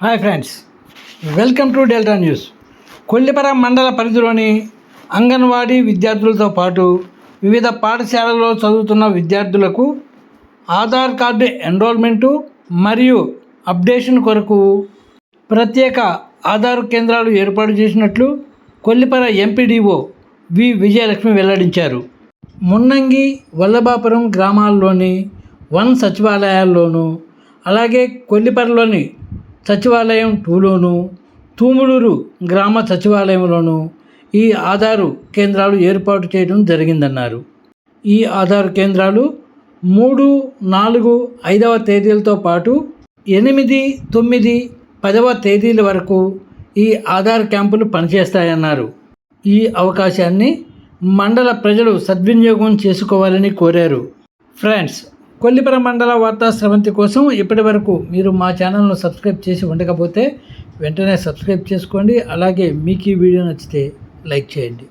Hi friends welcome to Delta news Kollipara మండల పరిధిలోని అంగన్వాడీ విద్యార్థులతో పాటు వివిధ పాఠశాలల్లో చదువుతున్న విద్యార్థులకు ఆధార్ కార్డు ఎన్రోల్మెంటు మరియు అప్డేషన్ కొరకు ప్రత్యేక ఆధార్ కేంద్రాలు ఏర్పాటు చేసినట్లు కొల్లిపర ఎంపీడీఓ వి విజయలక్ష్మి వెల్లడించారు. మున్నంగి వల్లభాపురం గ్రామాల్లోని వన్ సచివాలయాల్లోనూ అలాగే కొల్లిపరలోని సచివాలయం టూలోను తూములూరు గ్రామ సచివాలయంలోనూ ఈ ఆధారు కేంద్రాలు ఏర్పాటు చేయడం జరిగిందన్నారు. ఈ ఆధార్ కేంద్రాలు మూడు నాలుగు ఐదవ తేదీలతో పాటు ఎనిమిది తొమ్మిది పదవ తేదీల వరకు ఈ ఆధార్ క్యాంపులు పనిచేస్తాయన్నారు. ఈ అవకాశాన్ని మండల ప్రజలు సద్వినియోగం చేసుకోవాలని కోరారు. ఫ్రెండ్స్ కొల్లిపర మండల వార్తా స్రవంతి కోసం ఇప్పటి వరకు మీరు మా ఛానల్ను సబ్స్క్రైబ్ చేసి ఉండకపోతే వెంటనే సబ్స్క్రైబ్ చేసుకోండి. అలాగే మీకు ఈ వీడియో నచ్చితే లైక్ చేయండి.